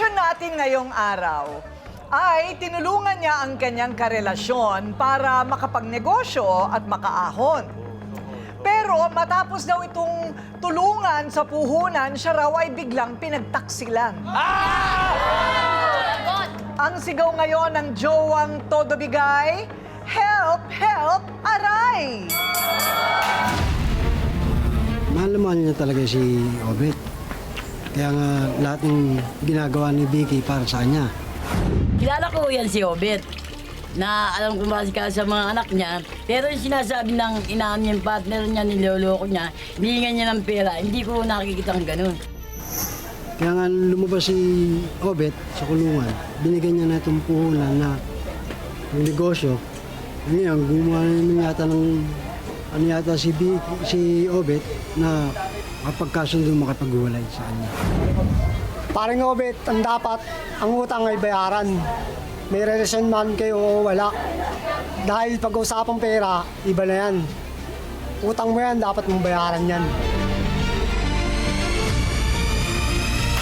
question natin ngayong araw ay tinulungan niya ang kanyang karelasyon para makapagnegosyo at makaahon. Pero matapos daw itong tulungan sa puhunan, siya raw ay biglang pinagtaksilan. Ang sigaw ngayon ng jowang todo bigay, Help! Help! Aray! Mahal niya talaga si Obet. Kaya nga lahat ng ginagawa ni Vicky para sa kanya. Kilala ko yan si Obet na alam ko masika sa mga anak niya. Pero yung sinasabi ng inaan niya, yung partner niya, niloloko niya, hiningan niya ng pera, hindi ko nakikita ng ganun. Kaya nga lumabas si Obet sa kulungan, binigyan niya na itong puhunan na ng negosyo. Ngayon, gumawa naman yata ng ano yata si, Vicky, si Obet na kapagkasundo makipaghiwalay sa kanya. Parang Obet, ang dapat, ang utang ay bayaran. May relasyon man kayo o wala. Dahil pag-usapang pera, iba na yan. Utang mo yan, dapat mong bayaran yan.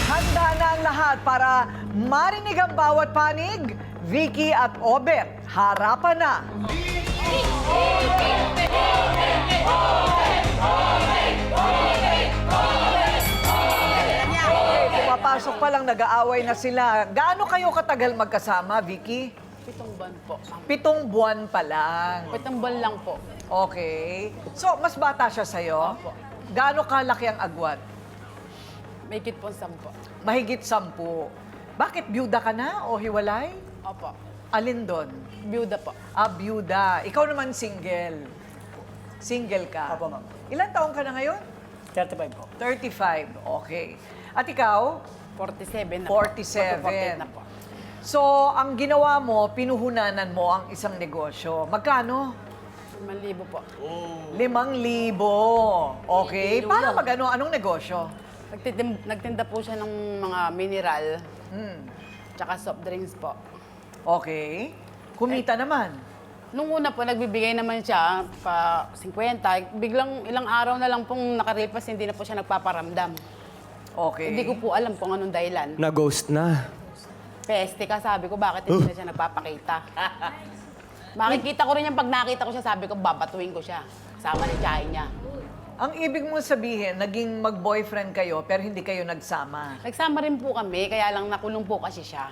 Handa na ang lahat para marinig ang bawat panig. Vicky at Obet, harapan na. Okay, pa lang, nag-aaway na sila. Gaano kayo katagal magkasama, Vicky? Pitong buwan po. Pitong buwan pa lang. Pitong buwan lang po. Okay. So, mas bata siya sa'yo? Opo. Gaano kalaki ang agwat? May kit po sampo. Mahigit sampu. Bakit byuda ka na o hiwalay? Opo. Alin doon? Byuda po. Ah, byuda. Ikaw naman single. Single ka? Opo, ma'am. Ilan taong ka na ngayon? 35 po. 35. Okay. At ikaw? 47 na 47. po. 48 na po. So, ang ginawa mo, pinuhunanan mo ang isang negosyo. Magkano? Malibo po. Limang libo. Okay. Para magano? Anong negosyo? Nagtitim, nagtinda po siya ng mga mineral, Hmm. tsaka soft drinks po. Okay. Kumita naman. Nung una po, nagbibigay naman siya pa 50. Biglang ilang araw na lang pong nakaripas, hindi na po siya nagpaparamdam. Okay. Hindi ko po alam kung anong dahilan. Na-ghost na. Peste ka, sabi ko, bakit hindi na siya nagpapakita? Makikita ko rin yan pag nakita ko siya, sabi ko, babatuin ko siya. Kasama ni Chay niya. Ang ibig mong sabihin, naging mag-boyfriend kayo pero hindi kayo nagsama. Nagsama rin po kami, kaya lang nakulong po kasi siya.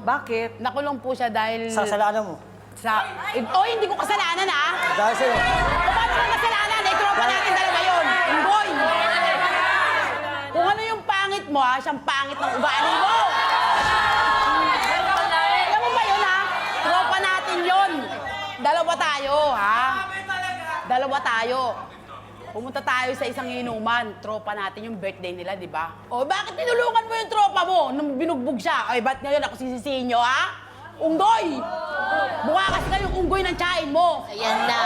Bakit? Nakulong po siya dahil... Sasalanan mo. Sa... Eh, oh, hindi ko kasalanan, ah! Dahil sa'yo. O, paano mo kasalanan? Eh, tropa natin dalawa yun. Boy! Kung ano yung pangit mo, ha? Siyang pangit ng ugali mo! Alam mo ba yun, ha? Tropa natin yun. Dalawa tayo, ha? Dalawa tayo. Pumunta tayo sa isang inuman. Tropa natin yung birthday nila, di ba? O, bakit tinulungan mo yung tropa mo nung binugbog siya? Ay, ba't ngayon ako sisisihin nyo, ha? Unggoy! Mukha kasi kayong unggoy ng tsahin mo. Ayan na.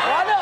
O ano?